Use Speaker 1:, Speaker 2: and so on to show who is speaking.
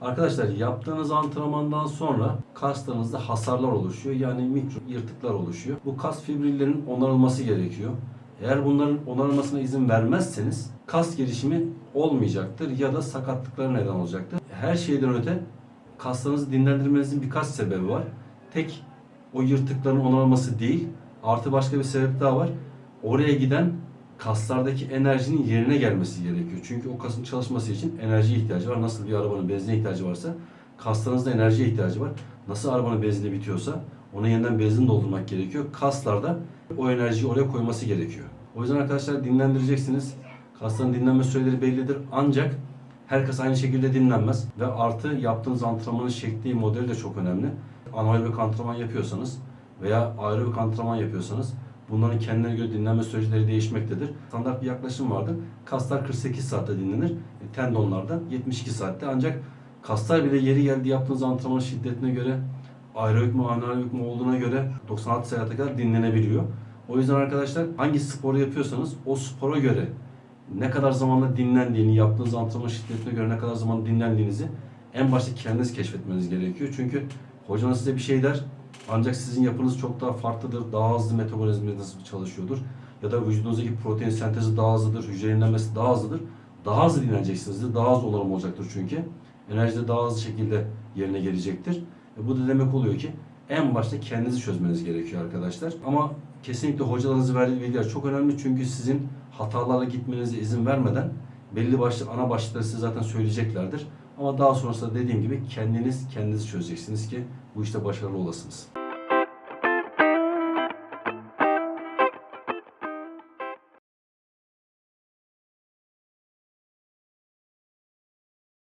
Speaker 1: Arkadaşlar yaptığınız antrenmandan sonra kaslarınızda hasarlar oluşuyor. Yani mikro yırtıklar oluşuyor. Bu kas fibrillerinin onarılması gerekiyor. Eğer bunların onarılmasına izin vermezseniz kas gelişimi olmayacaktır ya da sakatlıklara neden olacaktır. Her şeyden öte kaslarınızı dinlendirmenizin birkaç sebebi var. Tek o yırtıkların onarılması değil, artı başka bir sebep daha var. Oraya giden kaslardaki enerjinin yerine gelmesi gerekiyor. Çünkü o kasın çalışması için enerjiye ihtiyacı var. Nasıl bir arabanın benzine ihtiyacı varsa kaslarınızda enerjiye ihtiyacı var. Nasıl arabanın benzini bitiyorsa ona yeniden benzin doldurmak gerekiyor. Kaslarda o enerjiyi oraya koyması gerekiyor. O yüzden arkadaşlar dinlendireceksiniz. Kasların dinlenme süreleri bellidir. Ancak her kas aynı şekilde dinlenmez. Ve artı yaptığınız antrenmanın şekli, modeli de çok önemli. Anaerobik antrenman yapıyorsanız veya aerobik antrenman yapıyorsanız bunların kendine göre dinlenme süreçleri değişmektedir. Standart bir yaklaşım vardır. Kaslar 48 saatte dinlenir. E, Tendonlar da 72 saatte. Ancak kaslar bile yeri geldi yaptığınız antrenmanın şiddetine göre aerobik mi anaerobik mi olduğuna göre 96 saate kadar dinlenebiliyor. O yüzden arkadaşlar hangi sporu yapıyorsanız o spora göre ne kadar zamanla dinlendiğini, yaptığınız antrenman şiddetine göre ne kadar zaman dinlendiğinizi en başta kendiniz keşfetmeniz gerekiyor. Çünkü hocanız size bir şey der ancak sizin yapınız çok daha farklıdır, daha hızlı metabolizmanız çalışıyordur. Ya da vücudunuzdaki protein sentezi daha hızlıdır, hücre yenilenmesi daha hızlıdır. Daha hızlı dinleneceksinizdir, daha az onarım olacaktır çünkü. Enerji de daha hızlı şekilde yerine gelecektir. E bu da demek oluyor ki en başta kendinizi çözmeniz gerekiyor arkadaşlar. Ama kesinlikle hocalarınızın verdiği bilgiler çok önemli çünkü sizin hatalarla gitmenize izin vermeden belli başlı ana başlıkları size zaten söyleyeceklerdir. Ama daha sonrasında dediğim gibi kendiniz kendinizi çözeceksiniz ki bu işte başarılı olasınız.